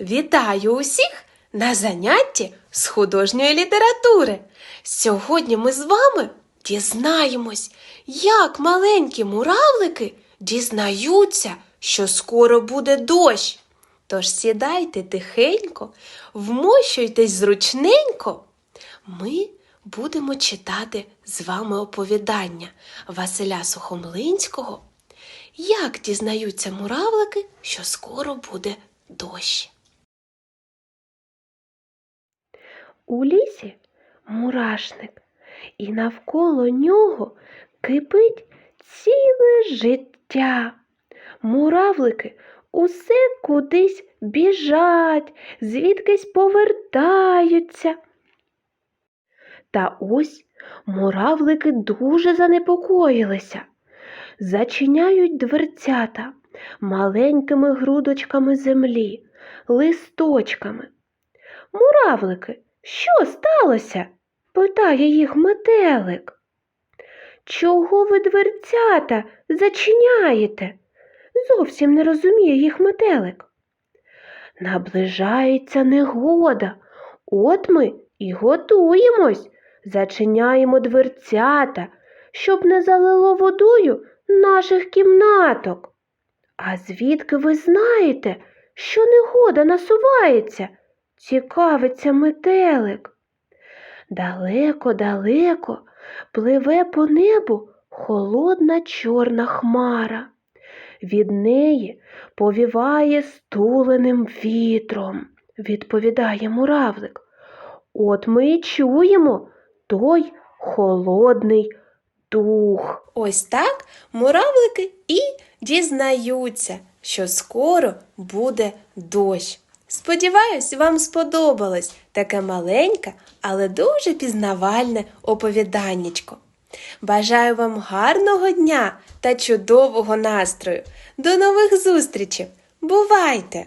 Вітаю усіх на занятті з художньої літератури. Сьогодні ми з вами дізнаємось, як маленькі муравлики дізнаються, що скоро буде дощ. Тож сідайте тихенько, вмощуйтесь зручненько. Ми будемо читати з вами оповідання Василя Сухомлинського. Як дізнаються муравлики, що скоро буде дощ? У лісі мурашник, і навколо нього кипить ціле життя. Муравлики усе кудись біжать, звідкись повертаються. Та ось муравлики дуже занепокоїлися. Зачиняють дверцята маленькими грудочками землі, листочками. Муравлики, що сталося? питає їх метелик. Чого ви дверцята зачиняєте? Зовсім не розуміє їх метелик. Наближається негода, от ми і готуємось, зачиняємо дверцята, щоб не залило водою наших кімнаток. А звідки ви знаєте, що негода насувається? Цікавиться метелик. Далеко-далеко пливе по небу холодна чорна хмара. Від неї повіває стуленим вітром, відповідає муравлик. От ми й чуємо той холодний дух. Ось так муравлики і дізнаються, що скоро буде дощ. Сподіваюсь, вам сподобалось таке маленьке, але дуже пізнавальне оповіданнячко. Бажаю вам гарного дня та чудового настрою. До нових зустрічей! Бувайте!